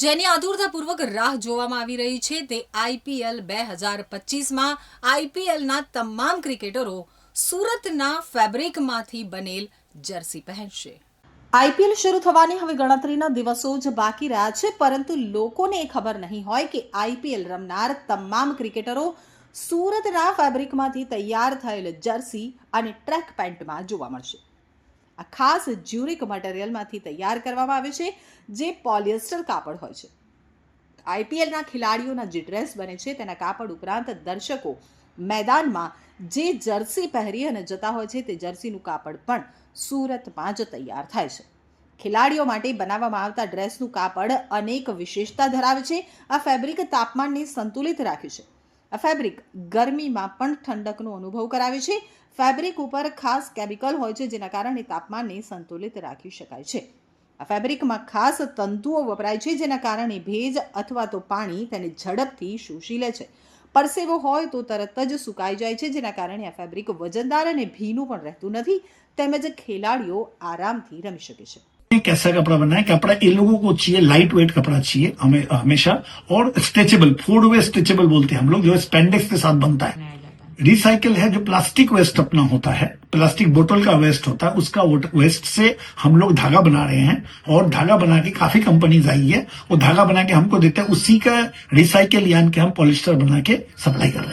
જેની આતુરતાપૂર્વક રાહ જોવામાં આવી રહી છે તે આઈપીએલ બે હજાર પચીસમાં આઈપીએલના તમામ ક્રિકેટરો સુરતના ફેબ્રિકમાંથી બનેલ જર્સી પહેરશે. આઈપીએલ શરૂ થવાની હવે ગણતરીના દિવસો જ બાકી રહ્યા છે, પરંતુ લોકોને એ ખબર નહીં હોય કે આઈપીએલ રમનાર તમામ ક્રિકેટરો સુરતના ફેબ્રિકમાંથી તૈયાર થયેલ જર્સી અને ટ્રેક પેન્ટમાં જોવા મળશે. આ ખાસ જ્યુરિક મટીરિયલમાંથી તૈયાર કરવામાં આવે છે, જે પોલિએસ્ટર કાપડ હોય છે. આઈપીએલના ખેલાડીઓના જે ડ્રેસ બને છે, તેના કાપડ ઉપરાંત દર્શકો મેદાનમાં જે જર્સી પહેરી અને જતા હોય છે, તે જર્સીનું કાપડ પણ સુરતમાં જ તૈયાર થાય છે. ખેલાડીઓ માટે બનાવવામાં આવતા ડ્રેસનું કાપડ અનેક વિશેષતા ધરાવે છે. આ ફેબ્રિક તાપમાનને સંતુલિત રાખે છે. આ ફેબ્રિક ગરમીમાં પણ ઠંડકનો અનુભવ કરાવે છે. ફેબ્રિક ઉપર ખાસ કેમિકલ હોય છે, જેના કારણે તાપમાનને સંતુલિત રાખી શકાય છે. આ ફેબ્રિકમાં ખાસ તંતુઓ વપરાય છે, જેના કારણે ભેજ અથવા તો પાણી તેને ઝડપથી શોષી લે છે. પરસેવો હોય તો તરત જ સુકાઈ જાય છે, જેના કારણે આ ફેબ્રિક વજનદાર અને ભીનું પણ રહેતું નથી. તેમજ ખેલાડીઓ આરામથી રમી શકે છે. कैसा कपड़ा बनना है कपड़ा इन लोगों को चाहिए लाइट वेट कपड़ा चाहिए हमें हमेशा। और स्ट्रेचेबल फ़ूड वे स्ट्रेचेबल बोलते हैं हम लोग जो स्पेंडेक्स के साथ बनता है। रिसाइकिल है। जो प्लास्टिक वेस्ट अपना होता है। प्लास्टिक बोतल का वेस्ट होता है उसका वेस्ट से हम लोग धागा बना रहे हैं। और धागा बना के काफ़ी कंपनीज़ आई है। वो धागा बना के हमको देते हैं। उसी का रिसाइकिल यानी कि हम पॉलिस्टर बना के सप्लाई कर रहे हैं।